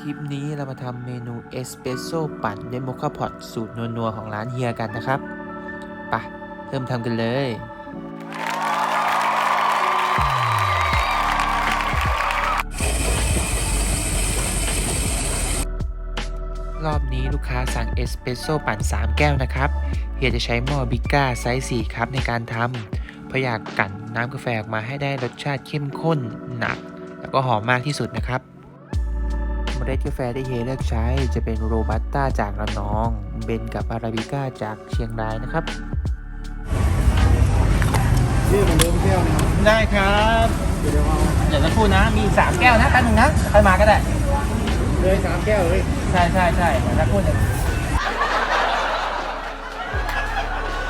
คลิปนี้เรามาทำเมนูเอสเปรสโซ่ปั่นด้วยโมคาพอตสูตรนัวๆของร้านเฮียกันนะครับไปะเริ่มทำกันเลย รอบนี้ลูกค้าสั่งเอสเปรสโซ่ปั่น 3 แก้วนะครับ เฮียจะใช้หม้อบิก้าไซส์ 4 ครับในการทำเพราะอยากกั่นน้ำกาแฟออกมาให้ได้รสชาติเข้มข้นหนัก แล้วก็หอมมากที่สุดนะครับ เมล็ดกาแฟที่เฮียเลือกใช้จะเป็นโรบัสต้าจากระนอง เบนกับอาราบิก้าจากเชียงรายนะครับนี่เหมือนเดิมแก้วนะครับได้ครับเดี๋ยวเดี๋ยวเอาเดี๋ยวสักครู่นะ มี3แก้วนะแป๊บนึงนะค่อยมาก็ได้ เลยสามแก้วเลยใช่ใช่ใช่เดี๋ยวสักครู่หนึ่ง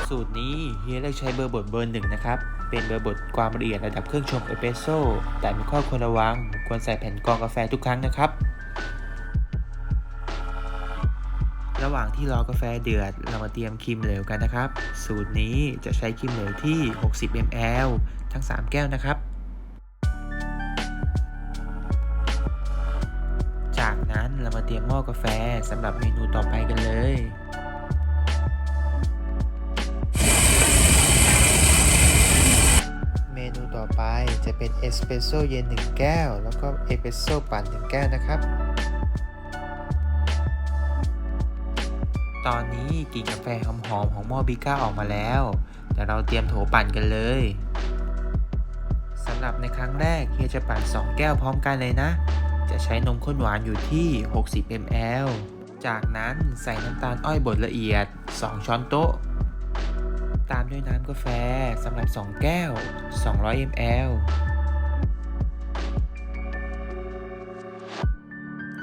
สูตรนี้เฮียเลือกใช้เบอร์บดเบอร์หนึ่งนะครับ เป็นเบอร์บดความละเอียดระดับเครื่องชงเอสเปรสโซ่แต่มีข้อควรระวัง ควรใส่แผ่นกรองกาแฟทุกครั้งนะครับ ระหว่างที่รอกาแฟเดือด เรามาเตรียมครีมเหลวกันนะครับ สูตรนี้จะใช้ครีมเหลวที่ 60 ml ทั้ง 3 แก้วนะครับ จากนั้นเรามาเตรียมหม้อกาแฟสำหรับเมนูต่อไปกันเลยเมนูต่อไปจะเป็นเอสเปรสโซ่เย็น 1 แก้ว แล้วก็เอสเปรสโซ่ปั่น 1 แก้วนะครับ ตอนนี้กลิ่นกาแฟหอมๆของหม้อบิก้าออกมาแล้วเดี๋ยวเราเตรียมโถปั่นกันเลยสำหรับในครั้งแรกเฮียจะปั่น 2 แก้วพร้อมกันเลยนะ จะใช้นมข้นหวานอยู่ที่ 60 ml จากนั้นใส่น้ำตาลอ้อยบดละเอียด 2 ช้อนโต๊ะ ตามด้วยน้ำกาแฟสำหรับ 2 แก้ว 200 ml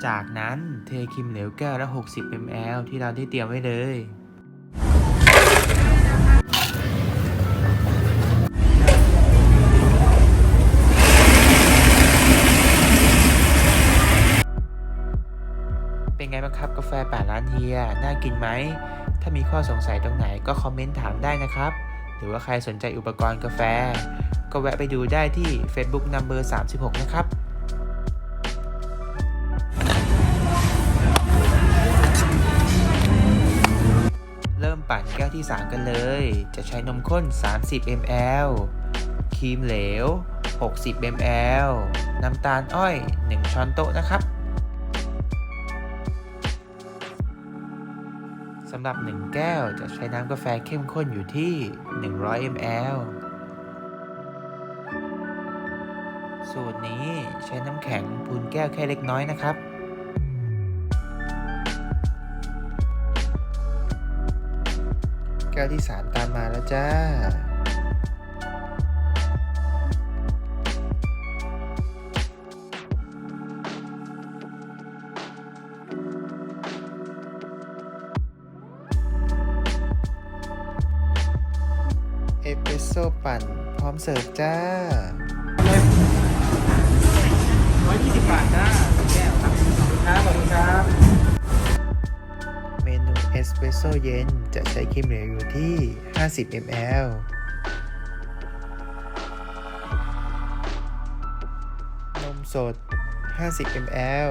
จากนั้นเทครีมเหลวแก้วละ 60 ml ที่เราได้เตรียมไว้เลย เป็นไงบ้างครับกาแฟป่าร้านเฮีย น่ากินไหม ถ้ามีข้อสงสัยตรงไหนก็คอมเมนต์ถามได้นะครับ หรือว่าใครสนใจอุปกรณ์กาแฟ ก็แวะไปดูได้ที่ Facebook Number 36 นะครับ ปั่นแก้วที่ 3 กันเลย จะใช้นมข้น 30 ml ครีมเหลว 60 ml น้ำตาลอ้อย 1 ช้อนโต๊ะนะครับสำหรับ 1 แก้วจะใช้น้ำกาแฟเข้มข้นอยู่ที่ 100 ml สูตรนี้ใช้น้ำแข็งพูนแก้วแค่เล็กน้อยนะครับ ก้วที่ 3 ตามมาแล้วจ้า เอสเปรสโซ่ปั่น พร้อมเสิร์ฟจ้าร้อยยี่สิบบาทจ้าแก้วครับขอบคุณครับขอบคุณครับ ซ่เย็นจะใช้ครีมเหลวอยู่ที่ 50 ml นมสด 50 ml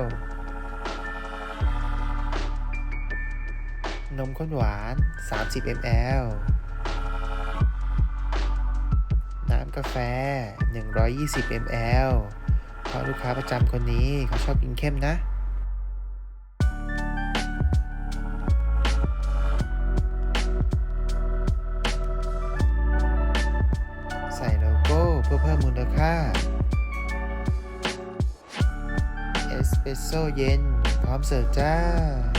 นมข้นหวาน 30 ml น้ำกาแฟ 120 ml เพราะลูกค้าประจำคนนี้เขาชอบกินเข้มนะ สเปรสโซ่เย็น พร้อมเสิร์ฟจ้า